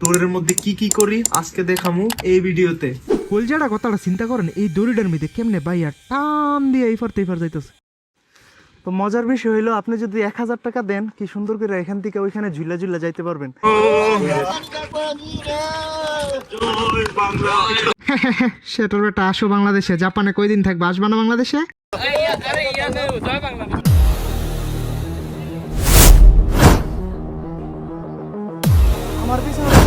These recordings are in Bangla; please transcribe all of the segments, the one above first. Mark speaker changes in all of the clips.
Speaker 1: ট্যুরের মধ্যে কি কি করি আজকে দেখামু এই ভিডিওতে।
Speaker 2: কলজাটা কথাটা চিন্তা করেন এই দড়িটার মধ্যে কেমনে বাইয়া টান দিয়ে এই ফার যাইতেছে।
Speaker 1: তো মজার বিষয় হইল আপনি যদি এক হাজার টাকা দেন কি সুন্দর করে এখান থেকে ওইখানে ঝুলা ঝুলা যাইতে পারবেন?
Speaker 2: সেটার বেটা আসো বাংলাদেশে। জাপানে কয়দিন থাকবে? আসবা না বাংলাদেশে?
Speaker 1: আমার পিছনে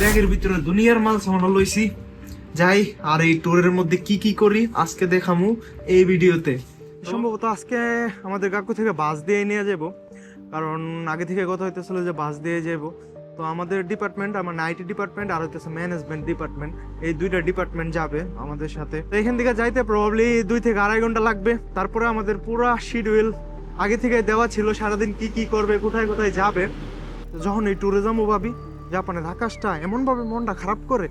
Speaker 1: ব্যাগের ভিতরে দুনিয়ার মাল সামানো লইছি। যাই, আর এই ট্যুরের মধ্যে কি কি করি, আজকে দেখামু এই ভিডিওতে। সম্ভবত আজকে আমাদের কাকু থেকে বাস দিয়ে নিয়ে যাব। কারণ আগে থেকে কথা হইতেছিল যে বাস দিয়ে যাব। তো আমাদের ডিপার্টমেন্ট আমার আইটি ডিপার্টমেন্ট আর হইতেছে ম্যানেজমেন্ট ডিপার্টমেন্ট এই দুইটা ডিপার্টমেন্ট যাবে আমাদের সাথে। তো এখান থেকে যাইতে প্রবাবলি দুই থেকে আড়াই ঘণ্টা লাগবে। তারপরে আমাদের পুরো শিডিউল আগে থেকে দেওয়া ছিল সারাদিন কি কি করবে, কোথায় কোথায় যাবে। যখন এই ট্যুরে যাব ভাবি জাপানের আকাশটা এমনভাবে মনটা খারাপ করে,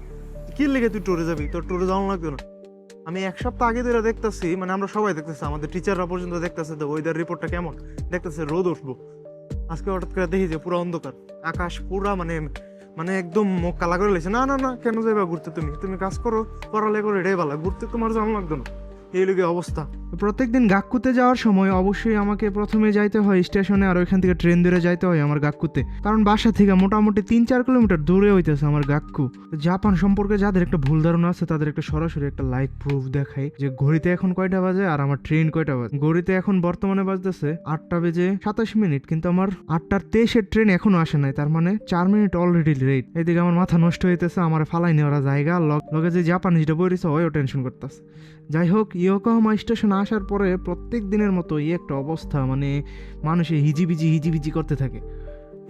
Speaker 1: কি লেগে তুই ট্যুরে যাবি? তোর ট্যুরে যাওয়া লাগবে না। আমি এক সপ্তাহ আগে ধরে দেখতেছি মানে আমরা সবাই দেখতেছি, আমাদের টিচাররা পর্যন্ত দেখতেছে তো ওয়েদার রিপোর্টটা কেমন। দেখতেছে রোদ উঠবো। আজকে হঠাৎ করে দেখি যে পুরো অন্ধকার। আকাশ পুরা মানে মানে একদম মুখ কালা করে লেছে না না না, কেন যাবে ঘুরতে তুমি? তুমি কাজ করো পড়ালে করে এটাই ভালো। ঘুরতে তোমার যাওয়া লাগতো না। এই লোকের অবস্থা।
Speaker 2: প্রত্যেকদিন গাক্কুতে যাওয়ার সময় অবশ্যই আমাকে প্রথমে যাইতে হয় স্টেশনে আর ওইখান থেকে ট্রেন ধরে যাইতে হয় আমার গাক্কুতে। কারণ বাসা থেকে মোটামুটি তিন চার কিলোমিটার দূরে হইতেছে আমার গাক্কু। জাপান সম্পর্কে যাদের একটা ভুল ধারণা আছে, তাদের একটা সরাসরি একটা লাইভ প্রুফ দেখাই যে ঘড়িতে এখন কয়টা বাজে আর আমার ট্রেন কয়টা বাজে। ঘড়িতে এখন বর্তমানে বাজতেছে আটটা বেজে সাতাশ মিনিট, কিন্তু আমার আটটার তেইশের ট্রেন এখনও আসে নাই। তার মানে চার মিনিট অলরেডি লেট এদিকে আমার মাথা নষ্ট হইতেছে, আমার ফালাই নেওয়ার জায়গা লগ- যে জাপানিজটা বইরেছে ওইও টেনশন করতেছে। যাই হোক ইয়োকোহামা স্টেশন আসার পরে প্রত্যেক দিনের মতো এই একটা অবস্থা মানে মানুষে হিজিবিজি হিজিবিজি করতে থাকে।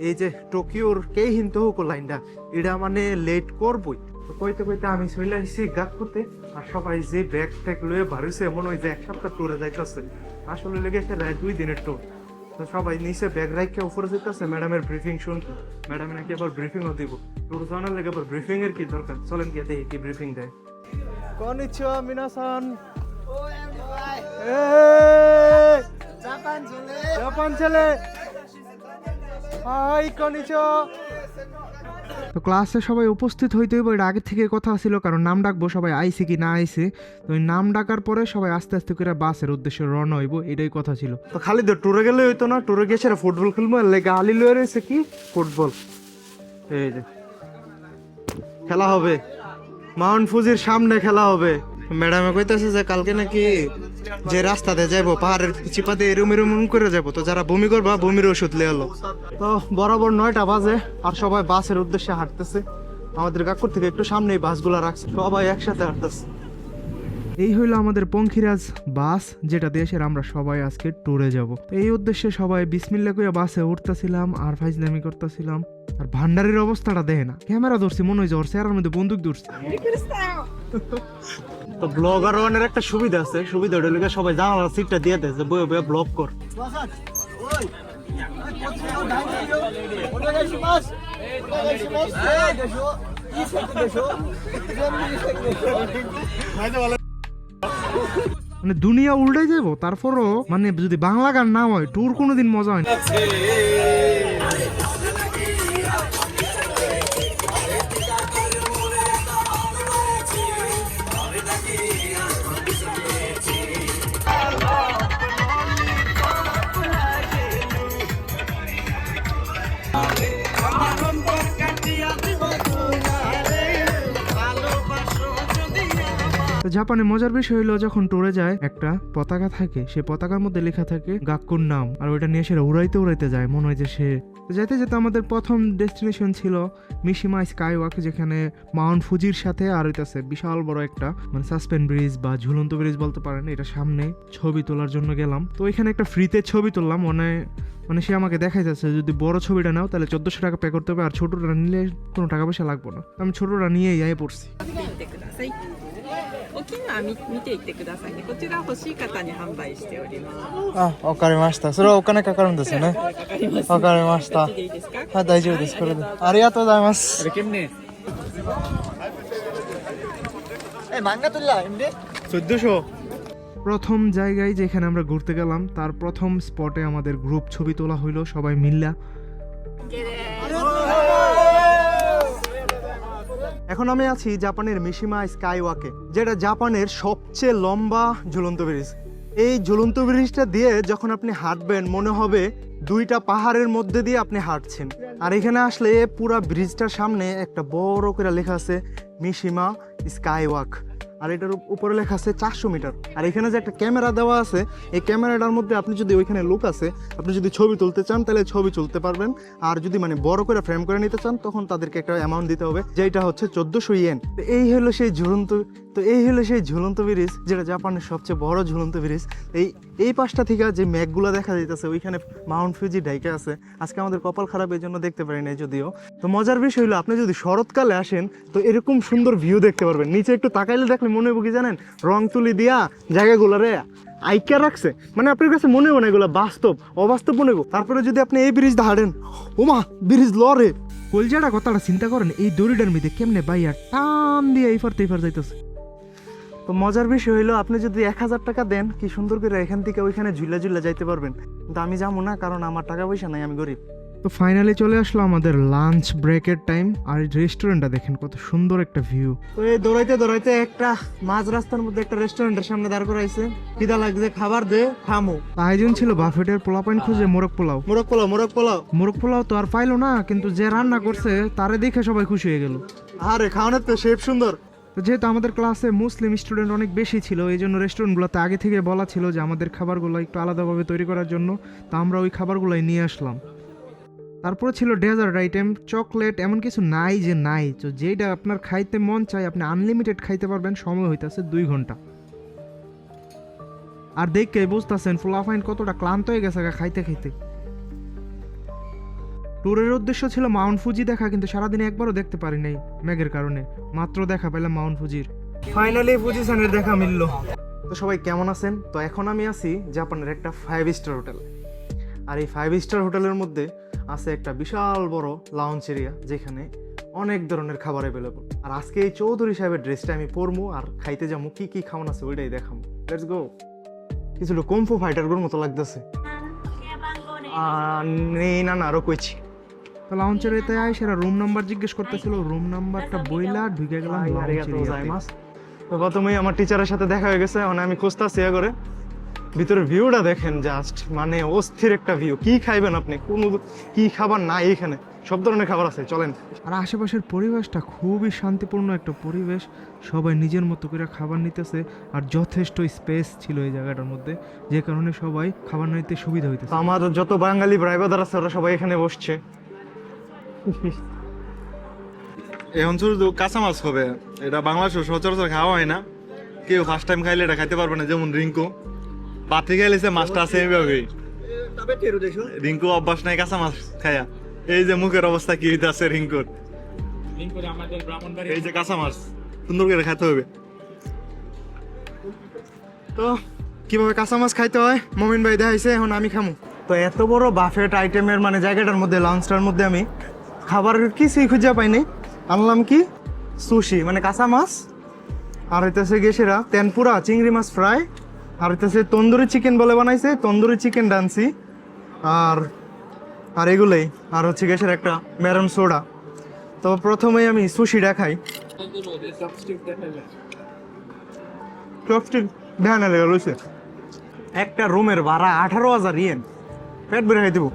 Speaker 1: এই যে টোকিওর কে হিনতে হোক লাইনটা, এটা মানে লেট করবই। কইতে কইতে আমি চলে আসছি গাক করতে আর সবাই যে ব্যাগ ট্যাগ লয়ে বাড়িছে এমন হয় যে এক সপ্তাহ ট্যুরে যাইতেছে। আসলে লেগে একটা রায় দুই দিনের ট্যুর তো সবাই নিচে ব্যাগ রাইখে উপরে যেতেছে ম্যাডামের ব্রিফিং শুনতে ম্যাডাম নাকি আবার ব্রিফিংও দিব। ট্যুর জানার লেগে আবার ব্রিফিং এর কি দরকার? চলেন গিয়ে দেখি কি ব্রিফিং দেয়। কনিচিওয়া মিনাসান জাপান ছেলে হাই
Speaker 2: তো ক্লাসে সবাই উপস্থিত হইতে হইব এটা আগে থেকে কথা ছিল কারণ নাম ডাকবো সবাই আইসে কি না আইসে তো ওই নাম ডাকার পরে সবাই আস্তে আস্তে করে বাসের উদ্দেশ্যে রওনা হইব এটাই কথা ছিল।
Speaker 1: তো খালি তো ট্যুরে গেলে হইতো না ট্যুরে গিয়ে সেরা ফুটবল খেলব লেগে আলি লয়ে রয়েছে কি? ফুটবল এই যে। খেলা হবে। মাউন্ট ফুজির সামনে খেলা হবে। ম্যাডামে কইতাছে যে কালকে নাকি যে রাস্তাতে যাব পাহাড়ের চিপাতে এরুম এরুম করে যাব তো যারা বমি করবা, বমির ওষুধ লে হলো তো বরাবর নয়টা বাজে আর সবাই বাসের উদ্দেশ্যে হাঁটতেছে। আমাদের কাকুর থেকে একটু সামনেই বাসগুলো রাখছে। সবাই একসাথে হাঁটতেছে।
Speaker 2: এই হইল আমাদের পঙ্খিরাজ বাস যেটা দেশের আমরা সবাই আজকে ট্যুরে যাব। তো এই উদ্দেশ্যে সবাই বিসমিল্লা করে বাসে উঠতেছিলাম আর ফাইজলামি করতেছিলাম। আর ভান্ডারের অবস্থাটা দেখে না ক্যামেরা ধরছি মনে হয় যে ওর চেহারার মধ্যে বন্দুক ধরছে।
Speaker 1: তো ব্লগার ওয়ানের একটা সুবিধা আছে সুবিধা হলে সবাই জানালা সিটটা দিয়ে দেয় যে বয়ে বয়ে ব্লগ কর।
Speaker 2: মানে দুনিয়া উল্টে যাব তারপরও মানে যদি বাংলা গান না হয় ট্যুর কোনোদিন মজা হয় না। তো জাপানে মজার বিষয় হলো যখন ট্যুরে যায়, একটা পতাকা থাকে সে পতাকার মধ্যে লেখা থাকে গাক্কুর নাম। আর ওইটা নিয়ে সেটা উড়াইতে উড়াইতে যায়, মনে হয় যে সে যেতে যেতে আমাদের প্রথম ডেস্টিনেশন ছিল মিশিমা স্কাই ওয়াক যেখানে মাউন্ট ফুজির সাথে আর হইতাছে বিশাল বড় একটা মানে সাসপেন্ড ব্রিজ বা ঝুলন্ত ব্রিজ বলতে পারেন, এটা সামনে ছবি তোলার জন্য গেলাম। তো এখানে একটা ফ্রিতে ছবি তুললাম মানে মানে সে আমাকে দেখাই যাচ্ছে যদি বড় ছবিটা নাও, তাহলে চোদ্দশো টাকা পে করতে হবে, আর ছোটটা নিলে কোনো টাকা পয়সা লাগবে না। আমি ছোটটা নিয়েই আয় পড়ছি।
Speaker 3: 見てください。お着は見見ていってくださいね。こちら欲しい方に販売しております。
Speaker 1: あ、わかりました。それはお金かかるんですよね。
Speaker 3: かかります。
Speaker 1: わかりました
Speaker 3: こっちでいいですか。
Speaker 1: はい、大丈夫です。これで。ありがとうございます。
Speaker 4: Eh, manga tuh lah, ini.
Speaker 1: চোদ্দশো
Speaker 2: প্রথম জায়গায় যেখানে আমরা ঘুরতে গেলাম তার প্রথম স্পটে আমাদের গ্রুপ ছবি তোলা হইলো সবাই মিল্লা
Speaker 1: এখন আমি আছি জাপানের মিশিমা স্কাই ওয়াকে যেটা জাপানের সবচেয়ে লম্বা ঝুলন্ত ব্রিজ। এই ঝুলন্ত ব্রিজটা দিয়ে যখন আপনি হাঁটবেন, মনে হবে দুইটা পাহাড়ের মধ্যে দিয়ে আপনি হাঁটছেন। আর এখানে আসলে পুরা ব্রিজটার সামনে একটা বড় করে লেখা আছে, মিশিমা স্কাই ওয়াক আর এটার উপরে লেখা আছে চারশো মিটার। আর এখানে যে একটা ক্যামেরা দেওয়া আছে, এই ক্যামেরাটার মধ্যে আপনি যদি ওইখানে লোক আছে, আপনি যদি ছবি তুলতে চান, তাহলে ছবি তুলতে পারবেন। আর যদি মানে বড় করে ফ্রেম করে নিতে চান, তখন তাদেরকে একটা অ্যামাউন্ট দিতে হবে যেটা হচ্ছে চোদ্দোশো ইয়েন এই হলো সেই ঝুলন্ত তো এই হলো সেই ঝুলন্ত ব্রিজ, যেটা জাপানের সবচেয়ে বড় ঝুলন্ত ব্রিজ। এই এই পাশটা থেকে যে ম্যাগগুলো দেখা যাইতেছে, ওইখানে মাউন্ট ফিজি ডাইকে আছে। আজকে আমাদের কপাল খারাপ এই জন্য দেখতে পারি নাই যদিও। তো মজার বিষয় হলো আপনি যদি শরৎকালে আসেন, তো এরকম সুন্দর ভিউ দেখতে পারবেন। নিচে একটু তাকাইলে দেখলে মনে হবে কি জানেন, রং তুলি দিয়া জায়গাগুলো রে আইকা রাখছে। মানে আপনার কাছে মনে হয় না এগুলো বাস্তব, অবাস্তব মনে হবে তারপরে যদি আপনি এই ব্রিজ হাঁটেন ওমা, ব্রিজ লরে।
Speaker 2: কলজাটা কথাটা চিন্তা করেন, এই দড়িটার মধ্যে কেমনে বাইয়া টান দিয়ে এই ফার তেই ফার যাইতেছে।
Speaker 1: তো মজার বিষয় হইল আপনি যদি এক হাজার টাকা দেন কি সুন্দর করে এখান থেকে ওইখানে ঝুলা ঝুলা যাইতে পারবেন। কিন্তু আমি যাব না কারণ আমার টাকা পয়সা নাই আমি গরিব।
Speaker 2: তো ফাইনালি চলে আসলো আমাদের লাঞ্চ ব্রেকের টাইম আর রেস্টুরেন্টটা দেখেন কত সুন্দর একটা ভিউ
Speaker 1: তো এই দৌড়াইতে দৌড়াইতে একটা মাঝ রাস্তার মধ্যে একটা রেস্টুরেন্টের সামনে দাঁড় করাইছে। খিদা লাগছে খাবার দে খামো।
Speaker 2: আয়োজন ছিল বাফেটের পোলা পাইন খুঁজে মোরগ পোলাও।
Speaker 1: মোরগ পোলাও মোরগ পোলাও।
Speaker 2: মোরগ পোলাও তো আর পাইলো না কিন্তু যে রান্না করছে তারে দেখে সবাই খুশি হয়ে গেল।
Speaker 1: আরে খাওয়ানোর তো শেপ সুন্দর।
Speaker 2: তো যেহেতু আমাদের ক্লাসে মুসলিম স্টুডেন্ট অনেক বেশি ছিল এই জন্য রেস্টুরেন্টগুলোতে আগে থেকে বলা ছিল যে আমাদের খাবারগুলো একটু আলাদাভাবে তৈরি করার জন্য, তো আমরা ওই খাবারগুলোই নিয়ে আসলাম। তারপরে ছিল ডেজার্ট আইটেম চকলেট এমন কিছু নাই যে নাই। তো যেটা আপনার খাইতে মন চাই আপনি আনলিমিটেড খাইতে পারবেন, সময় হইতাছে দুই ঘণ্টা। আর দেখে বুঝতেছেন, ফুলাফাইন কতটা ক্লান্ত হয়ে গেছে খাইতে খাইতে। ট্যুরের উদ্দেশ্য ছিল মাউন্ট ফুজি দেখা কিন্তু সারাদিনে একবারও দেখতে পারি নাই মেঘের কারণে। মাত্র দেখা পেলাম মাউন্ট ফুজির।
Speaker 1: ফাইনালি পজিশনের দেখা মিললো। তো সবাই কেমন আছেন? তো এখন আমি আছি জাপানের একটা ফাইভ স্টার হোটেল। আর এই ফাইভ স্টার হোটেলের মধ্যে আছে একটা বিশাল বড় লাউঞ্জ এরিয়া যেখানে অনেক ধরনের খাবার অ্যাভেলেবল আর আজকে এই চৌধুরী সাহেবের ড্রেসটা আমি পরবো আর খাইতে যাব কি কি খাওয়ান আছে ওইটাই দেখাবো লেটস গো কিছু কমফু ফাইটারগুলোর মতো লাগতেছে। আর নেই না না আরও কইছি।
Speaker 2: তো লাউঞ্চের এতে আয় সেরা রুম নাম্বার জিজ্ঞেস করতেছিল রুম নাম্বারটা বইলা ঢুকে গেলাম।
Speaker 1: তো প্রথমেই আমার টিচারের সাথে দেখা হয়ে গেছে মানে আমি খুঁজতেছি এ করে ভিতরে ভিউটা দেখেন জাস্ট মানে অস্থির একটা ভিউ কি খাইবেন আপনি? কোন কি খাবার নাই এখানে। সব ধরনের খাবার আছে চলেন।
Speaker 2: আর আশেপাশের পরিবেশটা খুবই শান্তিপূর্ণ একটা পরিবেশ। সবাই নিজের মতো করে খাবার নিতেছে আর যথেষ্ট স্পেস ছিল এই জায়গাটার মধ্যে যে কারণে সবাই খাবার নিতে সুবিধা
Speaker 1: তো
Speaker 2: হইতেছে।
Speaker 1: আমার যত বাঙালি ব্রাইবাদার আছে ওরা সবাই এখানে বসছে।
Speaker 4: অঞ্চল তো কাঁচা মাছ হবে। এটা বাংলাদেশে সচরাচর খাওয়া হয় না। কেউ ফার্স্ট টাইম খাইলে এটা খাইতে পারবে না, যেমন রিঙ্কু। পাতি খাইলে সে মাছটা আছে এইভাবেই। রিঙ্কু অভ্যাস নাই কাঁচা মাছ খায়া। এই যে মুখের অবস্থা কি হইতে আছে রিঙ্কুর। এই যে কাঁচা মাছ সুন্দর করে খাইতে হবে।
Speaker 1: তো, কীভাবে কাঁচা মাছ খাইতে হয়? মমিন ভাই দেখাইছে, এখন আমি খামু। তো এত বড় বাফেট আইটেমের মানে জায়গাটার মধ্যে লাঞ্চটার মধ্যে আমি খাবারের কিছুই খুঁজে পাইনি আনলাম কি? সুশি মানে কাঁচা মাছ। আর হইতেছে গেছেরা তেনপুরা চিংড়ি মাছ ফ্রাই। আর হইতেছে তন্দুরি চিকেন বলে বানাইছে, তন্দুরি চিকেন ডান্সি। আর আর এগুলোই। আর হচ্ছে গেছের একটা ম্যারন সোডা। তো প্রথমেই আমি সুশিটা খাই। দেখা না লেগে রয়েছে একটা রুমের ভাড়া আঠারো হাজার ইয়েন পেট বেড়ে খাই দেবো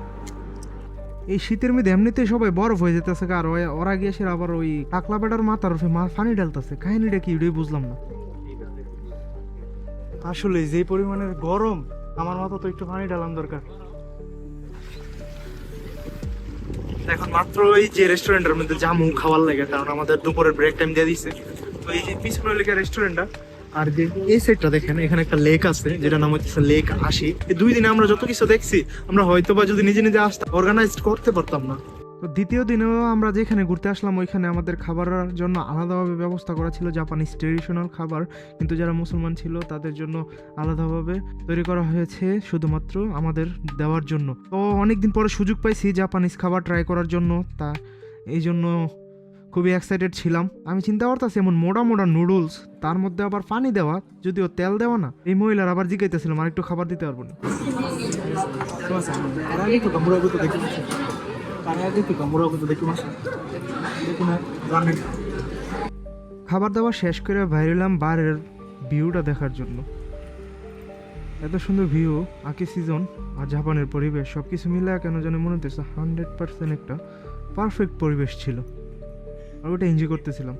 Speaker 2: এই শীতের মধ্যে এমনিতে সবাই বরফ হয়ে যেতেছে আর ওরা গিয়ে সে আবার ওই টাকলা বেটার মাথার উপরে মা পানি ঢালতেছে। কাহিনীটা কি ওটাই বুঝলাম না।
Speaker 1: আসলে যে পরিমাণের গরম, আমার মতো তো একটু পানি ঢালাম দরকার। এখন মাত্র এই যে রেস্টুরেন্টের মধ্যে জামু খাওয়ার লাগে, কারণ আমাদের দুপুরের ব্রেক টাইম দিয়ে দিছে। তো এই যে পিছনে লেখা রেস্টুরেন্টটা আর যে এই সাইডটা দেখেন, এখানে একটা লেক আছে যেটা নাম হচ্ছে লেক আশি এই দুই দিনে আমরা যত কিছু দেখছি, আমরা হয়তো বা যদি নিজে নিজে আসতাম অর্গানাইজ করতে পারতাম না।
Speaker 2: দ্বিতীয় দিনেও আমরা যেখানে ঘুরতে আসলাম, ওইখানে আমাদের খাবারের জন্য আলাদাভাবে ব্যবস্থা করা ছিল জাপানিজ ট্রেডিশনাল খাবার। কিন্তু যারা মুসলমান ছিল, তাদের জন্য আলাদাভাবে তৈরি করা হয়েছে, শুধুমাত্র আমাদের দেওয়ার জন্য। তো অনেকদিন পরে সুযোগ পাইছি জাপানিজ খাবার ট্রাই করার জন্য, তা এই জন্য খুবই এক্সাইটেড ছিলাম। আমি চিন্তা করতেছি, এমন মোটা মোটা নুডলস তার মধ্যে আবার পানি দেওয়া, যদিও তেল দেওয়া না। এই মহিলার আবার জিজ্ঞাইতেছিলাম আর একটু খাবার দিতে পারব না। খাবার দাবার শেষ করে বাইরেলাম বারের ভিউটা দেখার জন্য। এত সুন্দর ভিউ আঁকি সিজন আর জাপানের পরিবেশ সব কিছু মিলে কেন জানি মনে হতেছে হান্ড্রেড পার্সেন্ট একটা পারফেক্ট পরিবেশ ছিল। আর ওটা এনজয় করতেছিলাম।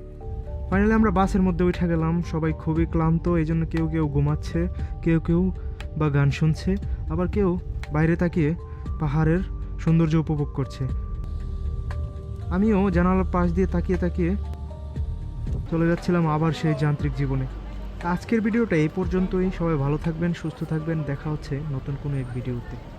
Speaker 2: ফাইনালি আমরা বাসের মধ্যে উঠে গেলাম, সবাই খুবই ক্লান্ত এই জন্য কেউ কেউ ঘুমাচ্ছে, কেউ কেউ বা গান শুনছে, আবার কেউ বাইরে তাকিয়ে পাহাড়ের সৌন্দর্য উপভোগ করছে। আমিও জানালার পাশ দিয়ে তাকিয়ে তাকিয়ে চলে যাচ্ছিলাম আবার সেই যান্ত্রিক জীবনে। আজকের ভিডিওটা এই পর্যন্তই। সবাই ভালো থাকবেন, সুস্থ থাকবেন। দেখা হচ্ছে নতুন কোনো এক ভিডিওতে।